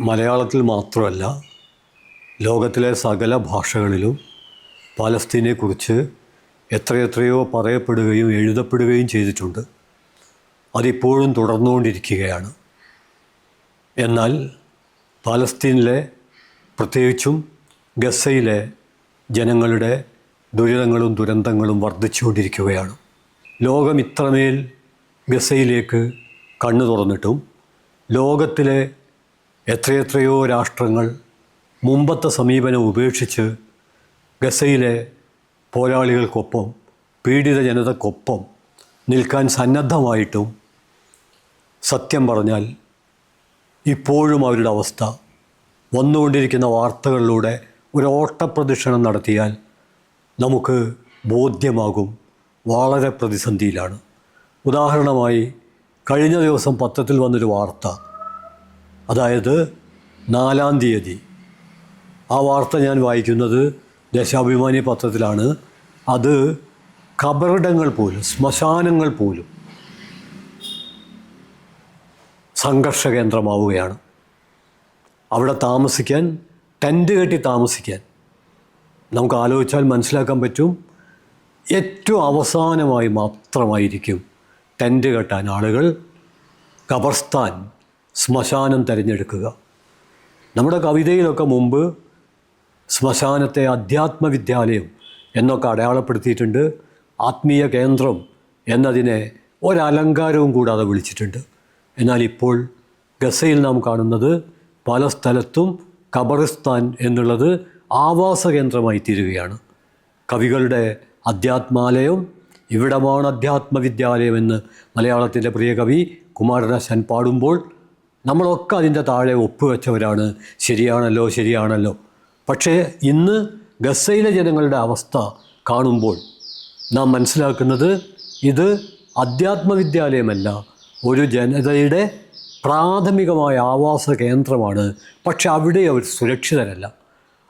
മലയാളത്തിൽ മാത്രമല്ല ലോകത്തിലെ സകല ഭാഷകളിലും പാലസ്തീനെക്കുറിച്ച് എത്രയെത്രയോ പറയപ്പെടുകയും എഴുതപ്പെടുകയും ചെയ്തിട്ടുണ്ട്. അതിപ്പോഴും തുടർന്നുകൊണ്ടിരിക്കുകയാണ്. എന്നാൽ പാലസ്തീനിലെ പ്രത്യേകിച്ചും ഗസയിലെ ജനങ്ങളുടെ ദുരിതങ്ങളും ദുരന്തങ്ങളും വർദ്ധിച്ചുകൊണ്ടിരിക്കുകയാണ്. ലോകം ഇത്രമേൽ ഗസയിലേക്ക് കണ്ണു തുറന്നിട്ടും ലോകത്തിലെ എത്രയെത്രയോ രാഷ്ട്രങ്ങൾ മുമ്പത്തെ സമീപനം ഉപേക്ഷിച്ച് ഗസയിലെ പോരാളികൾക്കൊപ്പം പീഡിത ജനതക്കൊപ്പം നിൽക്കാൻ സന്നദ്ധമായിട്ടും സത്യം പറഞ്ഞാൽ ഇപ്പോഴും അവരുടെ അവസ്ഥ വന്നുകൊണ്ടിരിക്കുന്ന വാർത്തകളിലൂടെ ഒരു ഓട്ടപ്രദക്ഷിണം നടത്തിയാൽ നമുക്ക് ബോധ്യമാകും വളരെ പ്രതിസന്ധിയിലാണ്. ഉദാഹരണമായി കഴിഞ്ഞ ദിവസം പത്രത്തിൽ വന്നൊരു വാർത്ത അതായത് നാലാം തീയതി. ആ വാർത്ത ഞാൻ വായിക്കുന്നത് ദേശാഭിമാനി പത്രത്തിലാണ്. അത് കബറിടങ്ങൾ പോലും ശ്മശാനങ്ങൾ പോലും സംഘർഷ കേന്ദ്രമാവുകയാണ് അവിടെ താമസിക്കാൻ ടെന്റ് കെട്ടി താമസിക്കാൻ നമുക്ക് ആലോചിച്ചാൽ മനസ്സിലാക്കാൻ പറ്റും. ഏറ്റവും അവസാനമായി മാത്രമായിരിക്കും ടെന്റ് കെട്ടാൻ ആളുകൾ ഖബർസ്ഥാൻ ശ്മശാനം തിരഞ്ഞെടുക്കുക. നമ്മുടെ കവിതയിലൊക്കെ മുമ്പ് ശ്മശാനത്തെ അധ്യാത്മവിദ്യാലയം എന്നൊക്കെ അടയാളപ്പെടുത്തിയിട്ടുണ്ട്. ആത്മീയ കേന്ദ്രം എന്നതിനെ ഒരലങ്കാരവും കൂടാതെ വിളിച്ചിട്ടുണ്ട്. എന്നാൽ ഇപ്പോൾ ഗസയിൽ നാം കാണുന്നത് പല സ്ഥലത്തും ഖബറിസ്ഥാൻ എന്നുള്ളത് ആവാസ കേന്ദ്രമായി തീരുകയാണ്. കവികളുടെ അധ്യാത്മാലയം ഇവിടമാണ് അധ്യാത്മവിദ്യാലയം എന്ന് മലയാളത്തിന്റെ പ്രിയ കവി കുമാരനാശൻ പാടുമ്പോൾ നമ്മളൊക്കെ അതിന്റെ താഴെ ഒപ്പുവെച്ചവരാണ്. ശരിയാണല്ലോ ശരിയാണല്ലോ. പക്ഷേ ഇന്ന് ഗസയിലെ ജനങ്ങളുടെ അവസ്ഥ കാണുമ്പോൾ നാം മനസ്സിലാക്കുന്നത് ഇത് അധ്യാത്മവിദ്യാലയമല്ല ഒരു ജനതയുടെ പ്രാഥമികമായ ആവാസ കേന്ദ്രമാണ്. പക്ഷെ അവിടെ അവർ സുരക്ഷിതരല്ല.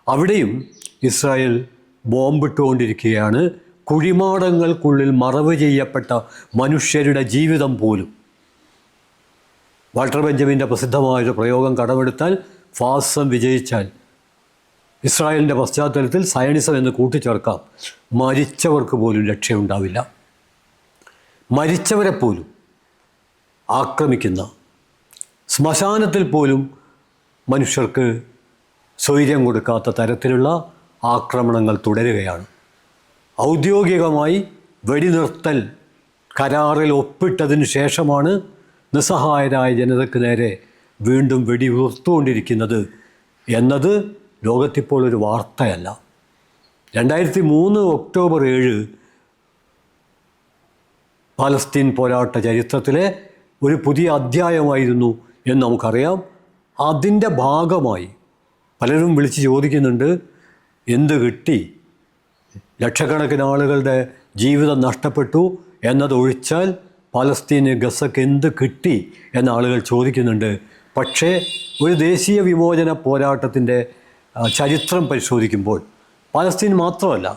അവിടെയും ഇസ്രായേൽ ബോംബിട്ടുകൊണ്ടിരിക്കുകയാണ്. കുഴിമാടങ്ങൾക്കുള്ളിൽ മറവ് ചെയ്യപ്പെട്ട മനുഷ്യരുടെ ജീവിതം പോലും. വാൾട്ടർ ബെഞ്ചമിന്റെ പ്രസിദ്ധമായൊരു പ്രയോഗം കടമെടുത്താൽ ഫാസം വിജയിച്ചാൽ ഇസ്രായേലിന്റെ പശ്ചാത്തലത്തിൽ സയണിസം എന്ന് കൂട്ടിച്ചേർക്കാം. മരിച്ചവർക്ക് പോലും രക്ഷയുണ്ടാവില്ല. മരിച്ചവരെ പോലും ആക്രമിക്കുന്ന ശ്മശാനത്തിൽ പോലും മനുഷ്യർക്ക് സ്വൈര്യം കൊടുക്കാത്ത തരത്തിലുള്ള ആക്രമണങ്ങൾ തുടരുകയാണ്. ഔദ്യോഗികമായി വെടിനിർത്തൽ കരാറിൽ ഒപ്പിട്ടതിന് ശേഷമാണ് നിസ്സഹായരായ ജനതയ്ക്ക് നേരെ വീണ്ടും വെടിയുർത്തുകൊണ്ടിരിക്കുന്നത് എന്നത് ലോകത്തിപ്പോൾ ഒരു വാർത്തയല്ല. രണ്ടായിരത്തി മൂന്ന് ഒക്ടോബർ ഏഴ് പാലസ്തീൻ പോരാട്ട ചരിത്രത്തിലെ ഒരു പുതിയ അധ്യായമായിരുന്നു എന്ന് നമുക്കറിയാം. അതിന്റെ ഭാഗമായി പലരും വിളിച്ച് ചോദിക്കുന്നുണ്ട് എന്ത് കിട്ടി? ലക്ഷക്കണക്കിന് ആളുകളുടെ ജീവിതം നഷ്ടപ്പെട്ടു എന്നതൊഴിച്ചാൽ പലസ്തീന് ഗസക്ക് എന്ത് കിട്ടി എന്ന ആളുകൾ ചോദിക്കുന്നുണ്ട്. പക്ഷേ ഒരു ദേശീയ വിമോചന പോരാട്ടത്തിന്റെ ചരിത്രം പരിശോധിക്കുമ്പോൾ പലസ്തീൻ മാത്രമല്ല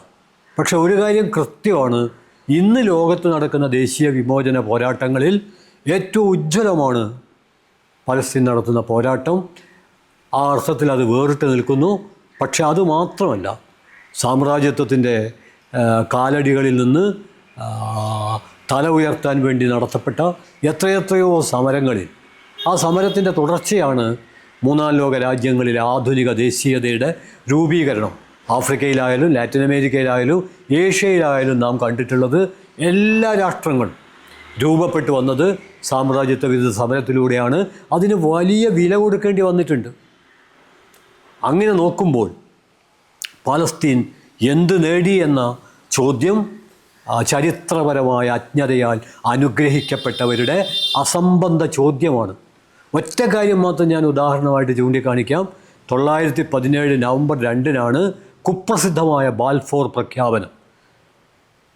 പക്ഷെ ഒരു കാര്യം കൃത്യമാണ്. ഇന്ന് ലോകത്ത് നടക്കുന്ന ദേശീയ വിമോചന പോരാട്ടങ്ങളിൽ ഏറ്റവും ഉജ്ജ്വലമാണ് പലസ്തീൻ നടത്തുന്ന പോരാട്ടം. ആ അർത്ഥത്തിൽ അത് വേറിട്ട് നിൽക്കുന്നു. പക്ഷെ അത് മാത്രമല്ല സാമ്രാജ്യത്വത്തിന്റെ കാലടികളിൽ നിന്ന് തല ഉയർത്താൻ വേണ്ടി നടത്തപ്പെട്ട എത്രയെത്രയോ സമരങ്ങളിൽ. ആ സമരത്തിന്റെ തുടർച്ചയാണ് മൂന്നാം ലോക രാജ്യങ്ങളിലെ ആധുനിക ദേശീയതയുടെ രൂപീകരണം. ആഫ്രിക്കയിലായാലും ലാറ്റിൻ അമേരിക്കയിലായാലും ഏഷ്യയിലായാലും നാം കണ്ടിട്ടുള്ളത് എല്ലാ രാഷ്ട്രങ്ങളും രൂപപ്പെട്ടു വന്നത് സാമ്രാജ്യത്വ വിരുദ്ധ സമരത്തിലൂടെയാണ്. അതിന് വലിയ വില കൊടുക്കേണ്ടി വന്നിട്ടുണ്ട്. അങ്ങനെ നോക്കുമ്പോൾ പാലസ്തീൻ എന്ത് നേടി എന്ന ചോദ്യം ചരിത്രപരമായ അജ്ഞതയാൽ അനുഗ്രഹിക്കപ്പെട്ടവരുടെ അസംബന്ധ ചോദ്യമാണ്. ഒറ്റ കാര്യം മാത്രം ഞാൻ ഉദാഹരണമായിട്ട് ചൂണ്ടിക്കാണിക്കാം. തൊള്ളായിരത്തി പതിനേഴ് നവംബർ രണ്ടിനാണ് കുപ്രസിദ്ധമായ ബാൽഫോർ പ്രഖ്യാപനം.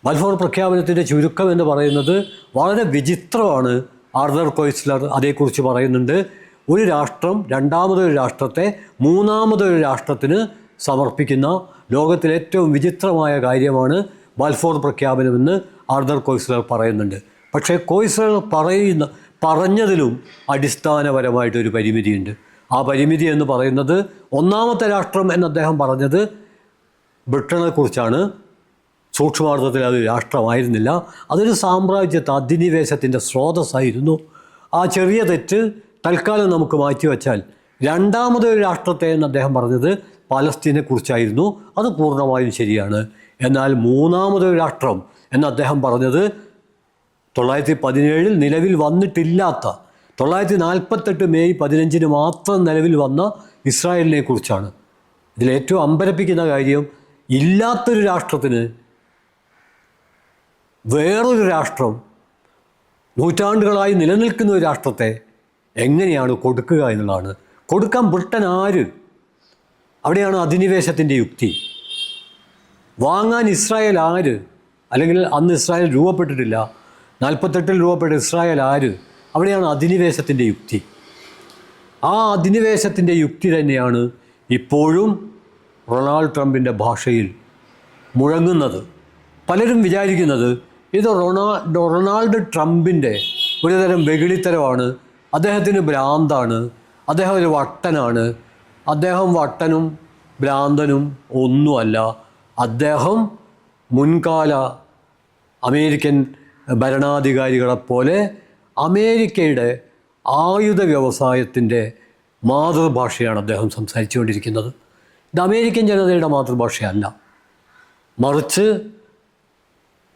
ബാൽഫോർ പ്രഖ്യാപനത്തിന്റെ ചുരുക്കം എന്ന് പറയുന്നത് വളരെ വിചിത്രമാണ് ആർദർ കോയ്സ്ലർ അതേക്കുറിച്ച് പറയുന്നുണ്ട്. ഒരു രാഷ്ട്രം രണ്ടാമതൊരു രാഷ്ട്രത്തെ മൂന്നാമതൊരു രാഷ്ട്രത്തിന് സമർപ്പിക്കുന്ന ലോകത്തിലെ ഏറ്റവും വിചിത്രമായ കാര്യമാണ് ബാൽഫോർ പ്രഖ്യാപനമെന്ന് ആർദർ കോയ്സ്ലർ പറയുന്നുണ്ട്. പക്ഷേ കോയ്സ്ലർ പറയുന്ന പറഞ്ഞതിലും അടിസ്ഥാനപരമായിട്ടൊരു പരിമിതിയുണ്ട്. ആ പരിമിതി എന്ന് പറയുന്നത് ഒന്നാമത്തെ രാഷ്ട്രം എന്ന് അദ്ദേഹം പറഞ്ഞത് ബ്രിട്ടനെക്കുറിച്ചാണ്. സൂക്ഷ്മാർത്ഥത്തിൽ അത് രാഷ്ട്രമായിരുന്നില്ല. അതൊരു സാമ്രാജ്യത്തെ അധിനിവേശത്തിന്റെ സ്രോതസ്സായിരുന്നു. ആ ചെറിയ തെറ്റ് തൽക്കാലം നമുക്ക് മാറ്റിവെച്ചാൽ രണ്ടാമതൊരു രാഷ്ട്രത്തെ എന്ന് അദ്ദേഹം പറഞ്ഞത് പാലസ്തീനെക്കുറിച്ചായിരുന്നു. അത് പൂർണമായും ശരിയാണ്. എന്നാൽ മൂന്നാമതൊരു രാഷ്ട്രം എന്ന് അദ്ദേഹം പറഞ്ഞത് തൊള്ളായിരത്തി പതിനേഴിൽ നിലവിൽ വന്നിട്ടില്ലാത്ത തൊള്ളായിരത്തി നാൽപ്പത്തെട്ട് മെയ് പതിനഞ്ചിന് മാത്രം നിലവിൽ വന്ന ഇസ്രായേലിനെ കുറിച്ചാണ്. ഇതിലേറ്റവും അമ്പരപ്പിക്കുന്ന കാര്യം ഇല്ലാത്തൊരു രാഷ്ട്രത്തിന് വേറൊരു രാഷ്ട്രം നൂറ്റാണ്ടുകളായി നിലനിൽക്കുന്ന ഒരു രാഷ്ട്രത്തെ എങ്ങനെയാണ് കൊടുക്കുക എന്നുള്ളതാണ്. കൊടുക്കാൻ ബ്രിട്ടൻ ആര് അവിടെയാണ് അധിനിവേശത്തിന്റെ യുക്തി. വാങ്ങാൻ ഇസ്രായേൽ ആര്? അല്ലെങ്കിൽ അന്ന് ഇസ്രായേൽ രൂപപ്പെട്ടിട്ടില്ല. നാൽപ്പത്തെട്ടിൽ രൂപപ്പെട്ട ഇസ്രായേൽ ആര്? അവിടെയാണ് അധിനിവേശത്തിന്റെ യുക്തി. ആ അധിനിവേശത്തിന്റെ യുക്തി തന്നെയാണ് ഇപ്പോഴും റൊണാൾഡ് ട്രംപിന്റെ ഭാഷയിൽ മുഴങ്ങുന്നത്. പലരും വിചാരിക്കുന്നത് ഇത് റൊണാ റൊണാൾഡ് ട്രംപിന്റെ ഒരുതരം വെകിളിത്തരമാണ്. അദ്ദേഹത്തിന് ഭ്രാന്താണ്. അദ്ദേഹം ഒരു വട്ടനാണ്. അദ്ദേഹം വട്ടനും ഭ്രാന്തനും ഒന്നുമല്ല. അദ്ദേഹം മുൻകാല അമേരിക്കൻ ഭരണാധികാരികളെപ്പോലെ അമേരിക്കയുടെ ആയുധ വ്യവസായത്തിന്റെ മാതൃഭാഷയാണ് അദ്ദേഹം സംസാരിച്ചുകൊണ്ടിരിക്കുന്നത്. ഇത് അമേരിക്കൻ ജനതയുടെ മാതൃഭാഷയല്ല. മറിച്ച്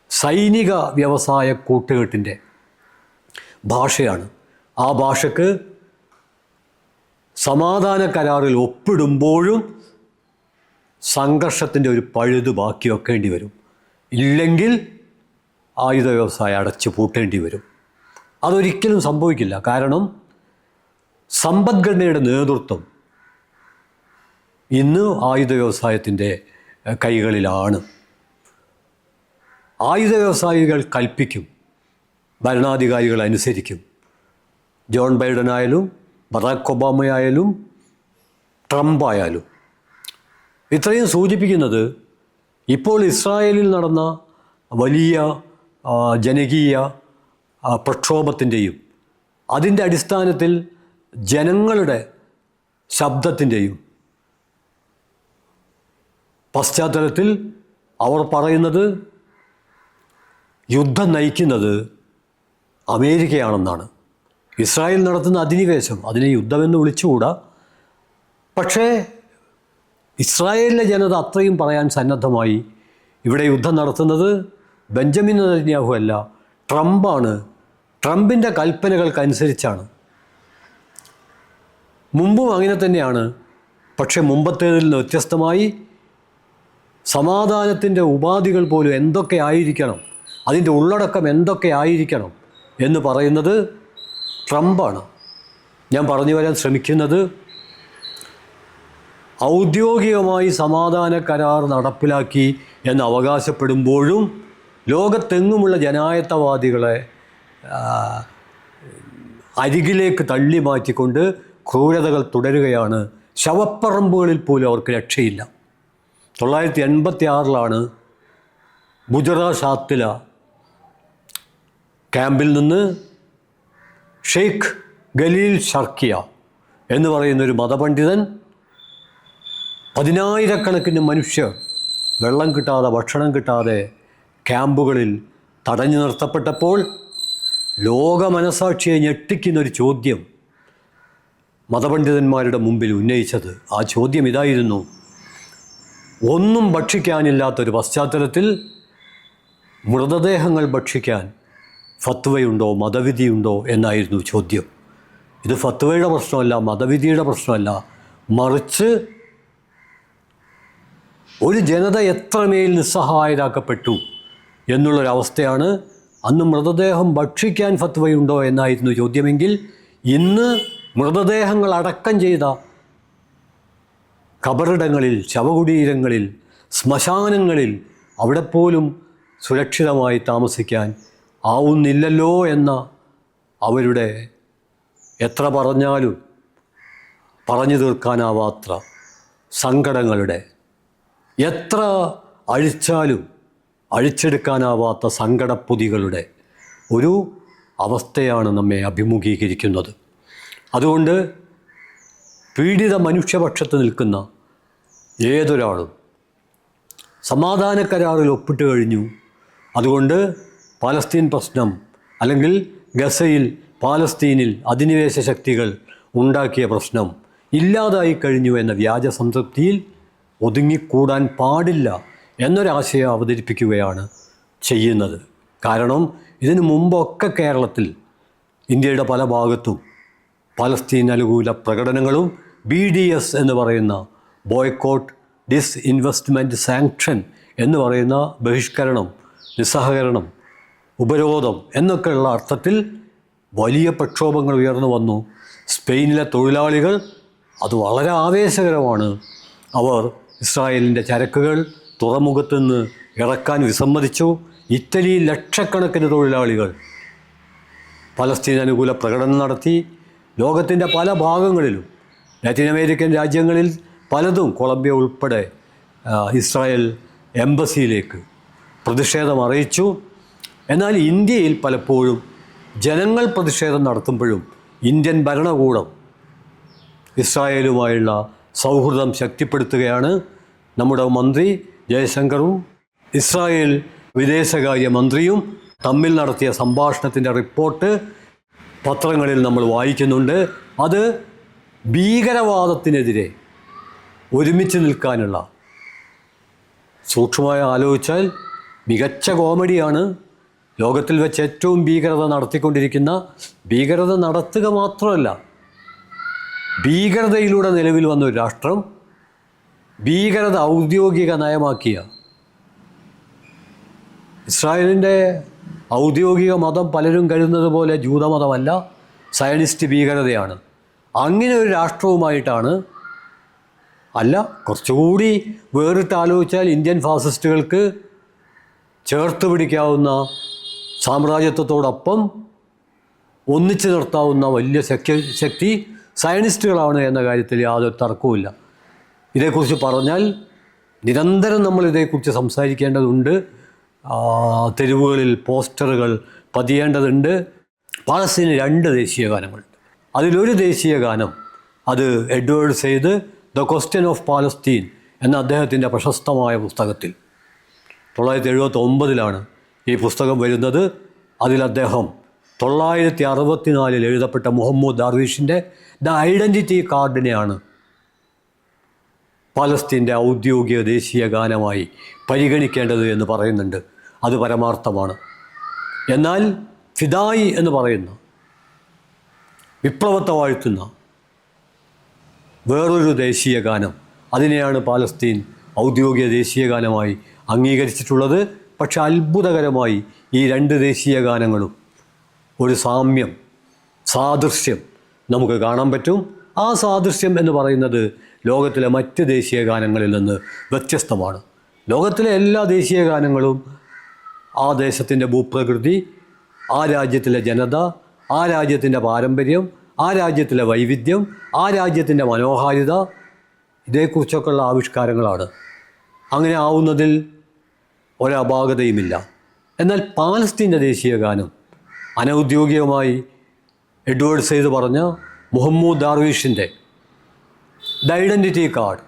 സൈനിക വ്യവസായ കൂട്ടുകെട്ടിന്റെ ഭാഷയാണ്. ആ ഭാഷക്ക് സമാധാന കരാറിൽ ഒപ്പിടുമ്പോഴും സംഘർഷത്തിന്റെ ഒരു പഴുത് ബാക്കി വെക്കേണ്ടി വരും. ഇല്ലെങ്കിൽ ആയുധ വ്യവസായം അടച്ചു പൂട്ടേണ്ടി വരും. അതൊരിക്കലും സംഭവിക്കില്ല. കാരണം സമ്പദ്ഘടനയുടെ നേതൃത്വം ഇന്ന് ആയുധ വ്യവസായത്തിന്റെ കൈകളിലാണ്. ആയുധ വ്യവസായികൾ കൽപ്പിക്കും ഭരണാധികാരികൾ അനുസരിക്കും. ജോൺ ബൈഡൻ ആയാലും ബറാക്ക് ഒബാമയായാലും ട്രംപ് ആയാലും ഇത്രയും സൂചിപ്പിക്കുന്നത് ഇപ്പോൾ ഇസ്രായേലിൽ നടന്ന വലിയ ജനകീയ പ്രക്ഷോഭത്തിന്റെയും അതിന്റെ അടിസ്ഥാനത്തിൽ ജനങ്ങളുടെ ശബ്ദത്തിന്റെയും പശ്ചാത്തലത്തിൽ അവർ പറയുന്നത് യുദ്ധം നയിക്കുന്നത് അമേരിക്കയാണെന്നാണ്. ഇസ്രായേൽ നടത്തുന്ന അധിനിവേശം അതിനെ യുദ്ധമെന്ന് വിളിച്ചുകൂടാ. പക്ഷേ ഇസ്രായേലിലെ ജനത അത്രയും പറയാൻ സന്നദ്ധമായി ഇവിടെ യുദ്ധം നടത്തുന്നത് ബെഞ്ചമിൻ നെതന്യാഹു അല്ല ട്രംപാണ്. ട്രംപിന്റെ കൽപ്പനകൾക്കനുസരിച്ചാണ്. മുമ്പും അങ്ങനെ തന്നെയാണ്. പക്ഷേ മുമ്പത്തേതിൽ നിന്ന് വ്യത്യസ്തമായി സമാധാനത്തിന്റെ ഉപാധികൾ പോലും എന്തൊക്കെ ആയിരിക്കണം അതിന്റെ ഉള്ളടക്കം എന്തൊക്കെ ആയിരിക്കണം എന്ന് പറയുന്നത് ട്രംപാണ്. ഞാൻ പറഞ്ഞു വരാൻ ശ്രമിക്കുന്നത് ഔദ്യോഗികമായി സമാധാന കരാർ നടപ്പിലാക്കി എന്ന് അവകാശപ്പെടുമ്പോഴും ലോകത്തെങ്ങുമുള്ള ജനായത്തവാദികളെ അരികിലേക്ക് തള്ളി മാറ്റിക്കൊണ്ട് ക്രൂരതകൾ തുടരുകയാണ്. ശവപ്പറമ്പുകളിൽ പോലും അവർക്ക് രക്ഷയില്ല. തൊള്ളായിരത്തി എൺപത്തി ആറിലാണ് ഗുജറ ഷാത്തില ക്യാമ്പിൽ നിന്ന് ഷെയ്ഖ് ഗലീൽ ഷർക്കിയ എന്ന് പറയുന്നൊരു മതപണ്ഡിതൻ പതിനായിരക്കണക്കിന് മനുഷ്യർ വെള്ളം കിട്ടാതെ ഭക്ഷണം കിട്ടാതെ ക്യാമ്പുകളിൽ തടഞ്ഞു നിർത്തപ്പെട്ടപ്പോൾ ലോക മനസാക്ഷിയെ ഞെട്ടിക്കുന്നൊരു ചോദ്യം മതപണ്ഡിതന്മാരുടെ മുമ്പിൽ ഉന്നയിച്ചത്. ആ ചോദ്യം ഇതായിരുന്നു. ഒന്നും ഭക്ഷിക്കാനില്ലാത്തൊരു പശ്ചാത്തലത്തിൽ മൃതദേഹങ്ങൾ ഭക്ഷിക്കാൻ ഫത്വയുണ്ടോ മതവിധിയുണ്ടോ എന്നായിരുന്നു ചോദ്യം. ഇത് ഫത്വയുടെ പ്രശ്നമല്ല മതവിധിയുടെ പ്രശ്നമല്ല. മറിച്ച് ഒരു ജനത എത്രമേൽ നിസ്സഹായരാക്കപ്പെട്ടു എന്നുള്ളൊരവസ്ഥയാണ് അന്ന് മൃതദേഹം ഭക്ഷിക്കാൻ ഫത്വയുണ്ടോ എന്നായിരുന്നു ചോദ്യമെങ്കിൽ ഇന്ന് മൃതദേഹങ്ങൾ അടക്കം ചെയ്ത കബറിടങ്ങളിൽ ശവകുടീരങ്ങളിൽ ശ്മശാനങ്ങളിൽ അവിടെ പോലും സുരക്ഷിതമായി താമസിക്കാൻ ആവുന്നില്ലല്ലോ എന്ന അവരുടെ എത്ര പറഞ്ഞാലും പറഞ്ഞു തീർക്കാനാവാത്ര സങ്കടങ്ങളുടെ എത്ര അഴിച്ചാലും അഴിച്ചെടുക്കാനാവാത്ത സങ്കടപ്പൊതികളുടെ ഒരു അവസ്ഥയാണ് നമ്മെ അഭിമുഖീകരിക്കുന്നത്. അതുകൊണ്ട് പീഡിത മനുഷ്യപക്ഷത്ത് നിൽക്കുന്ന ഏതൊരാളും സമാധാന കരാറിൽ ഒപ്പിട്ട് കഴിഞ്ഞു. അതുകൊണ്ട് പാലസ്തീൻ പ്രശ്നം അല്ലെങ്കിൽ ഗസയിൽ പാലസ്തീനിൽ അധിനിവേശ ശക്തികൾ ഉണ്ടാക്കിയ പ്രശ്നം ഇല്ലാതായി കഴിഞ്ഞു എന്ന വ്യാജ സംതൃപ്തിയിൽ ഒതുങ്ങിക്കൂടാൻ പാടില്ല എന്നൊരാശയം അവതരിപ്പിക്കുകയാണ് ചെയ്യുന്നത്. കാരണം ഇതിനു മുമ്പൊക്കെ കേരളത്തിൽ ഇന്ത്യയുടെ പല ഭാഗത്തും പലസ്തീൻ അനുകൂല പ്രകടനങ്ങളും ബി ഡി എസ് എന്ന് പറയുന്ന ബോയ്ക്കോട്ട് ഡിസ് ഇൻവെസ്റ്റ്മെന്റ് സാങ്ഷൻ എന്ന് പറയുന്ന ബഹിഷ്കരണം നിസ്സഹകരണം ഉപരോധം എന്നൊക്കെയുള്ള അർത്ഥത്തിൽ വലിയ പ്രക്ഷോഭങ്ങൾ ഉയർന്നു വന്നു. സ്പെയിനിലെ തൊഴിലാളികൾ അത് വളരെ ആവേശകരമാണ്. അവർ ഇസ്രായേലിന്റെ ചരക്കുകൾ തുറമുഖത്തുനിന്ന് ഇറക്കാൻ വിസമ്മതിച്ചു. ഇറ്റലി ലക്ഷക്കണക്കിന് തൊഴിലാളികൾ പലസ്തീൻ അനുകൂല പ്രകടനം നടത്തി. ലോകത്തിന്റെ പല ഭാഗങ്ങളിലും ലാറ്റിൻ അമേരിക്കൻ രാജ്യങ്ങളിൽ പലതും കൊളംബിയ ഉൾപ്പെടെ ഇസ്രായേൽ എംബസിയിലേക്ക് പ്രതിഷേധം അറിയിച്ചു. എന്നാൽ ഇന്ത്യയിൽ പലപ്പോഴും ജനങ്ങൾ പ്രതിഷേധം നടത്തുമ്പോഴും ഇന്ത്യൻ ഭരണകൂടം ഇസ്രായേലുമായുള്ള സൗഹൃദം ശക്തിപ്പെടുത്തുകയാണ് നമ്മുടെ മന്ത്രി ജയശങ്കറും. ഇസ്രായേൽ വിദേശകാര്യ മന്ത്രിയും തമ്മിൽ നടത്തിയ സംഭാഷണത്തിന്റെ റിപ്പോർട്ട് പത്രങ്ങളിൽ നമ്മൾ വായിക്കുന്നുണ്ട്. അത് ഭീകരവാദത്തിനെതിരെ ഒരുമിച്ച് നിൽക്കാനുള്ള സൂക്ഷ്മമായി ആലോചിച്ചാൽ മികച്ച കോമഡിയാണ്. ലോകത്തിൽ വെച്ച് ഏറ്റവും ഭീകരത നടത്തിക്കൊണ്ടിരിക്കുന്ന ഭീകരത നടത്തുക മാത്രമല്ല ഭീകരതയിലൂടെ നിലവിൽ വന്ന ഒരു രാഷ്ട്രം ഭീകരത ഔദ്യോഗിക നയമാക്കിയ ഇസ്രായേലിന്റെ ഔദ്യോഗിക മതം പലരും കരുതുന്നത് പോലെ ജൂതമതമല്ല സയനിസ്റ്റ് ഭീകരതയാണ്. അങ്ങനെ ഒരു രാഷ്ട്രവുമായിട്ടാണ് അല്ല കുറച്ചുകൂടി വേറിട്ട് ആലോചിച്ചാൽ ഇന്ത്യൻ ഫാസിസ്റ്റുകൾക്ക് ചേർത്ത് പിടിക്കാവുന്ന സാമ്രാജ്യത്വത്തോടൊപ്പം ഒന്നിച്ചു നിർത്താവുന്ന വലിയ ശക്തി ശക്തി സയനിസ്റ്റുകളാണ് എന്ന കാര്യത്തിൽ യാതൊരു തർക്കവുമില്ല. ഇതേക്കുറിച്ച് പറഞ്ഞാൽ നിരന്തരം നമ്മൾ ഇതേക്കുറിച്ച് സംസാരിക്കേണ്ടതുണ്ട്. തെരുവുകളിൽ പോസ്റ്ററുകൾ പതിയേണ്ടതുണ്ട്. പാലസ്തീന് രണ്ട് ദേശീയ ഗാനങ്ങളുണ്ട് അതിലൊരു ദേശീയ ഗാനം അത് Edward Said the question of Palestine എന്ന അദ്ദേഹത്തിന്റെ പ്രശസ്തമായ പുസ്തകത്തിൽ. തൊള്ളായിരത്തി എഴുപത്തി ഒമ്പതിലാണ് ഈ പുസ്തകം വരുന്നത്. അതിൽ അദ്ദേഹം തൊള്ളായിരത്തി അറുപത്തിനാലിൽ എഴുതപ്പെട്ട മുഹമ്മദ് ദാർവീഷിന്റെ ദ ഐഡന്റിറ്റി കാർഡിനെയാണ് പലസ്തീന്റെ ഔദ്യോഗിക ദേശീയ ഗാനമായി പരിഗണിക്കേണ്ടത് എന്ന് പറയുന്നുണ്ട്. അത് പരമാർത്ഥമാണ്. എന്നാൽ ഫിദായി എന്ന് പറയുന്ന വിപ്ലവത്തെ വാഴ്ത്തുന്ന വേറൊരു ദേശീയ ഗാനം അതിനെയാണ് പാലസ്തീൻ ഔദ്യോഗിക ദേശീയ ഗാനമായി അംഗീകരിച്ചിട്ടുള്ളത്. പക്ഷെ അത്ഭുതകരമായി ഈ രണ്ട് ദേശീയ ഗാനങ്ങളും ഒരു സാമ്യം സാദൃശ്യം നമുക്ക് കാണാൻ പറ്റും. ആ സാദൃശ്യം എന്ന് പറയുന്നത് ലോകത്തിലെ മറ്റ് ദേശീയ ഗാനങ്ങളിൽ നിന്ന് വ്യത്യസ്തമാണ്. ലോകത്തിലെ എല്ലാ ദേശീയ ഗാനങ്ങളും ആ ദേശത്തിന്റെ ഭൂപ്രകൃതി ആ രാജ്യത്തിലെ ജനത ആ രാജ്യത്തിന്റെ പാരമ്പര്യം ആ രാജ്യത്തിലെ വൈവിധ്യം ആ രാജ്യത്തിന്റെ മനോഹാരിത ഇതേക്കുറിച്ചൊക്കെയുള്ള ആവിഷ്കാരങ്ങളാണ്. അങ്ങനെ ആവുന്നതിൽ ഒരപാകതയുമില്ല എന്നാൽ പാലസ്തീന്റെ ദേശീയ ഗാനം അനൗദ്യോഗികമായി എഡ്വേർഡ് സെയ്ദ് പറഞ്ഞ Muhammad ദാർവീഷിന്റെ the identity card.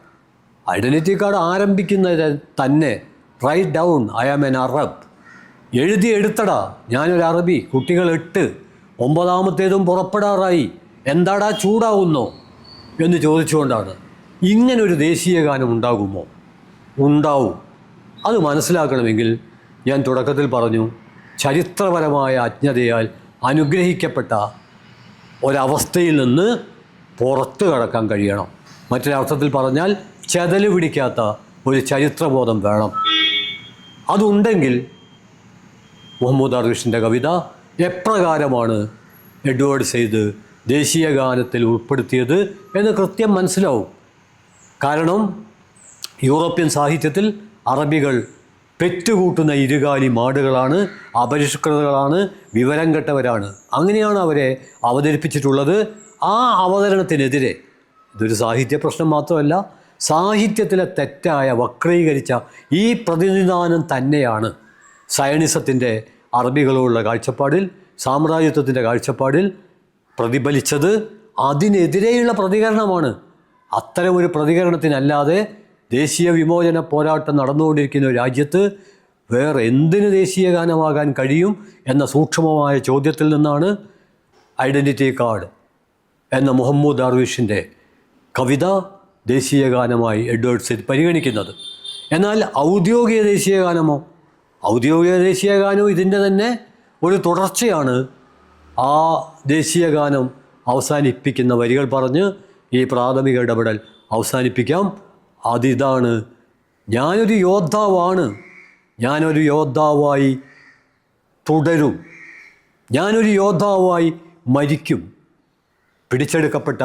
Identity card ആരംഭിക്കുന്നത് തന്നെ write down I am an Arab എഴുതി എടുത്തടാ ഞാനൊരു അറബി. കുട്ടികൾ എട്ട് ഒമ്പതാമത്തേതും പുറപ്പെടാറായി. എന്താടാ ചൂടാവുന്നോ? എന്ന് ചോദിച്ചുകൊണ്ടാണ്. ഇങ്ങനൊരു ദേശീയ ഗാനം ഉണ്ടാകുമോ? ഉണ്ടാവും. അത് മനസ്സിലാക്കണമെങ്കിൽ ഞാൻ തുടക്കത്തിൽ പറഞ്ഞു ചരിത്രപരമായ അജ്ഞതയാൽ അനുഗ്രഹിക്കപ്പെട്ട ഒരവസ്ഥയിൽ നിന്ന് പുറത്തു കടക്കാൻ കഴിയണം. മറ്റൊരർത്ഥത്തിൽ പറഞ്ഞാൽ ചെതൽ പിടിക്കാത്ത ഒരു ചരിത്രബോധം വേണം. അതുണ്ടെങ്കിൽ മുഹമ്മദ് അർവിഷിന്റെ കവിത എപ്രകാരമാണ് എഡ്വേർഡ് സെയ്ത് ദേശീയ ഗാനത്തിൽ ഉൾപ്പെടുത്തിയത് എന്ന് കൃത്യം മനസ്സിലാവും. കാരണം യൂറോപ്യൻ സാഹിത്യത്തിൽ അറബികൾ പെറ്റുകൂട്ടുന്ന ഇരുകാലി മാടുകളാണ് അപരിഷ്കൃതകളാണ് വിവരം കെട്ടവരാണ്. അങ്ങനെയാണ് അവരെ അവതരിപ്പിച്ചിട്ടുള്ളത്. ആ അവതരണത്തിനെതിരെ ഇതൊരു സാഹിത്യ പ്രശ്നം മാത്രമല്ല സാഹിത്യത്തിലെ തെറ്റായ വക്രീകരിച്ച ഈ പ്രതിനിധാനം തന്നെയാണ് സയണിസത്തിന്റെ അറബികളോടുള്ള കാഴ്ചപ്പാടിൽ സാമ്രാജ്യത്വത്തിന്റെ കാഴ്ചപ്പാടിൽ പ്രതിഫലിച്ചത്. അതിനെതിരെയുള്ള പ്രതികരണമാണ്. അത്തരമൊരു പ്രതികരണത്തിനല്ലാതെ ദേശീയ വിമോചന പോരാട്ടം നടന്നുകൊണ്ടിരിക്കുന്ന രാജ്യത്ത് വേറെ എന്തിന് ദേശീയ ഗാനമാകാൻ കഴിയും എന്ന സൂക്ഷ്മമായ ചോദ്യത്തിൽ നിന്നാണ് ഐഡന്റിറ്റി കാർഡ് എന്ന മുഹമ്മദ് ദർവിഷിന്റെ കവിത ദേശീയ ഗാനമായി എഡ്വേർഡ്സ് പരിഗണിക്കുന്നത്. എന്നാൽ ഔദ്യോഗിക ദേശീയ ഗാനമോ? ഔദ്യോഗിക ദേശീയ ഗാനവും ഇതിന്റെ തന്നെ ഒരു തുടർച്ചയാണ് ആ ദേശീയ ഗാനം അവസാനിപ്പിക്കുന്ന വരികൾ പറഞ്ഞ് ഈ പ്രാഥമിക ഇടപെടൽ അവസാനിപ്പിക്കാം. അതിതാണ്. ഞാനൊരു യോദ്ധാവാണ്. ഞാനൊരു യോദ്ധാവായി തുടരും. ഞാനൊരു യോദ്ധാവായി മരിക്കും. പിടിച്ചെടുക്കപ്പെട്ട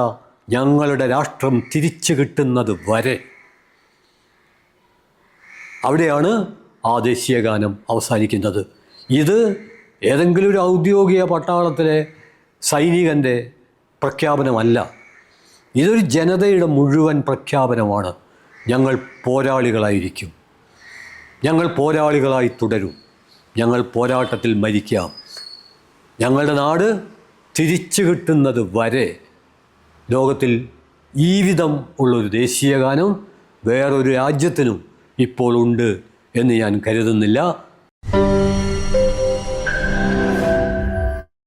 ഞങ്ങളുടെ രാഷ്ട്രം തിരിച്ചു കിട്ടുന്നത് വരെ. അവിടെയാണ് ആ ദേശീയ ഗാനം അവസാനിക്കുന്നത്. ഇത് ഏതെങ്കിലും ഒരു ഔദ്യോഗിക പട്ടാളത്തിലെ സൈനികന്റെ പ്രഖ്യാപനമല്ല. ഇതൊരു ജനതയുടെ മുഴുവൻ പ്രഖ്യാപനമാണ്. ഞങ്ങൾ പോരാളികളായിരിക്കും. ഞങ്ങൾ പോരാളികളായി തുടരും. ഞങ്ങൾ പോരാട്ടത്തിൽ മരിക്കാം. ഞങ്ങളുടെ നാട് തിരിച്ചു കിട്ടുന്നത് വരെ ലോകത്തിൽ ഈ വിധം ഉള്ളൊരു ദേശീയ ഗാനം വേറൊരു രാജ്യത്തിനും ഇപ്പോൾ ഉണ്ട് എന്ന് ഞാൻ കരുതുന്നില്ല.